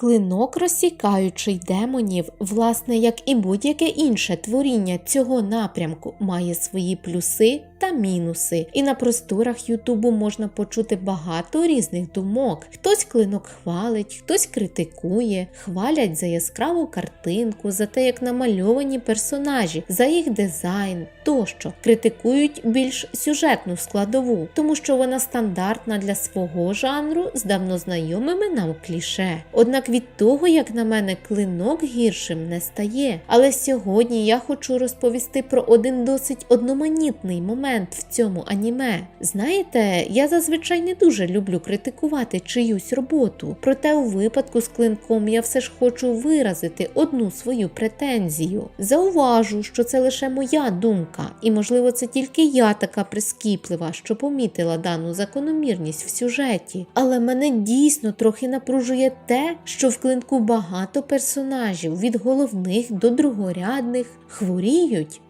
Клинок, розсікаючий демонів, власне, як і будь-яке інше творіння цього напрямку, має свої плюси та мінуси. І на просторах Ютубу можна почути багато різних думок. Хтось клинок хвалить, хтось критикує, хвалять за яскраву картинку, за те, як намальовані персонажі, за їх дизайн тощо. Критикують більш сюжетну складову, тому що вона стандартна для свого жанру з давно знайомими нам кліше. Однак від того, як на мене, клинок гіршим не стає. Але сьогодні я хочу розповісти про один досить одноманітний момент в цьому аніме. Знаєте, я зазвичай не дуже люблю критикувати чиюсь роботу, проте у випадку з клинком я все ж хочу виразити одну свою претензію. Зауважу, що це лише моя думка, і можливо це тільки я така прискіплива, що помітила дану закономірність в сюжеті. Але мене дійсно трохи напружує те, що в клинку багато персонажів від головних до другорядних хворіють.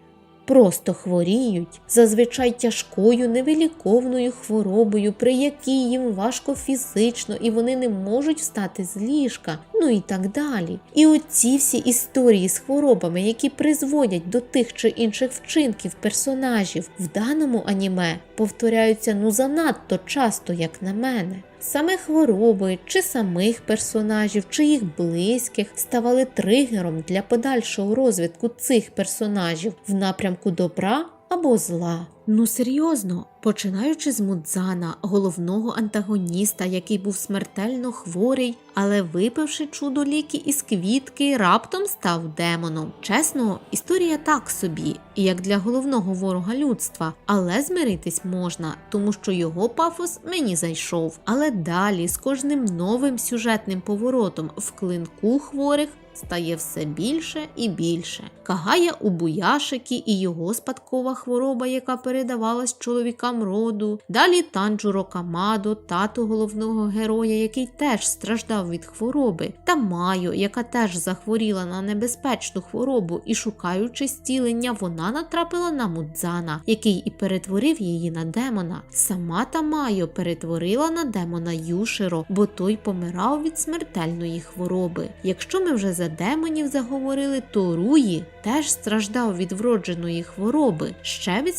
Просто хворіють, зазвичай тяжкою невиліковною хворобою, при якій їм важко фізично і вони не можуть встати з ліжка, ну і так далі. І оці всі історії з хворобами, які призводять до тих чи інших вчинків персонажів в даному аніме, повторяються ну занадто часто, як на мене. Саме хвороби чи самих персонажів, чи їх близьких ставали тригером для подальшого розвитку цих персонажів в напрямку добра або зла. Ну серйозно, починаючи з Мудзана, головного антагоніста, який був смертельно хворий, але випивши чудо ліки із квітки, раптом став демоном. Чесно, історія так собі, як для головного ворога людства, але змиритись можна, тому що його пафос мені зайшов. Але далі з кожним новим сюжетним поворотом в клинку хворих. Стає все більше і більше. Кагая у Буяшики і його спадкова хвороба, яка передавалась чоловікам роду. Далі Танджуро Камадо, тато головного героя, який теж страждав від хвороби, та Майо, яка теж захворіла на небезпечну хворобу і, шукаючи зцілення, вона натрапила на Мудзана, який і перетворив її на демона. Сама та Майо перетворила на демона Юширо, бо той помирав від смертельної хвороби. Якщо ми вже за демонів заговорили, то Руї теж страждав від вродженої хвороби. Ще від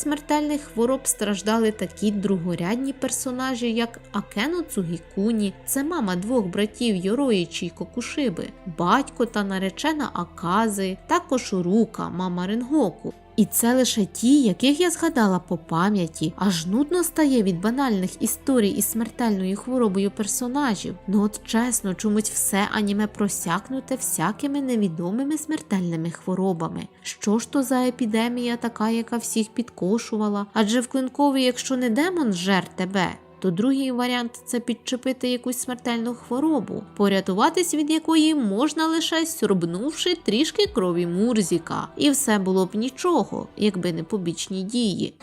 смертельних хвороб страждали такі другорядні персонажі, як Акено Цугікуні, це мама двох братів Йороїчі й Кокушиби, батько та наречена Акази, також Рука, мама Ренгоку. І це лише ті, яких я згадала по пам'яті, аж нудно стає від банальних історій із смертельною хворобою персонажів. Ну от чесно, чомусь все аніме просякнуте всякими невідомими смертельними хворобами. Що ж то за епідемія така, яка всіх підкошувала? Адже в клинкові, якщо не демон жер тебе, то другий варіант це підчепити якусь смертельну хворобу, порятуватись від якої можна лише сюрбнувши трішки крові Мурзіка, і все було б нічого, якби не побічні дії.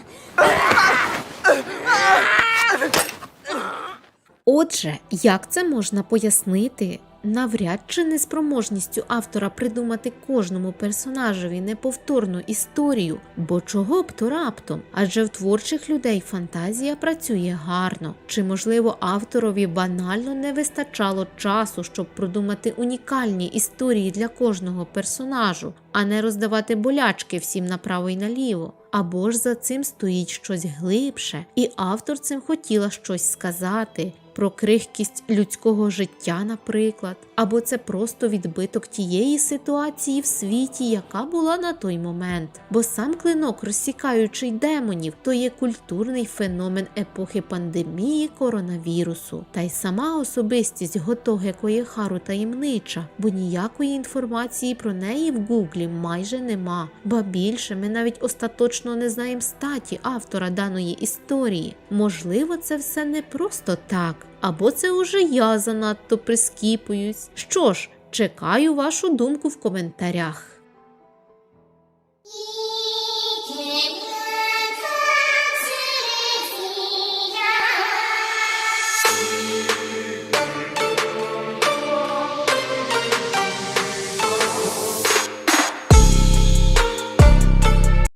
Отже, як це можна пояснити? Навряд чи неспроможністю автора придумати кожному персонажеві неповторну історію, бо чого б то раптом? Адже в творчих людей фантазія працює гарно. Чи можливо авторові банально не вистачало часу, щоб продумати унікальні історії для кожного персонажу, а не роздавати болячки всім направо й наліво? Або ж за цим стоїть щось глибше, і автор цим хотіла щось сказати. Про крихкість людського життя, наприклад, або це просто відбиток тієї ситуації в світі, яка була на той момент. Бо сам клинок, розсікаючий демонів, то є культурний феномен епохи пандемії коронавірусу. Та й сама особистість Готоге Коєхару таємнича, бо ніякої інформації про неї в гуглі майже нема. Ба більше ми навіть остаточно не знаємо статі автора даної історії. Можливо, це все не просто так. Або це уже я занадто прискіпуюсь. Що ж, чекаю вашу думку в коментарях.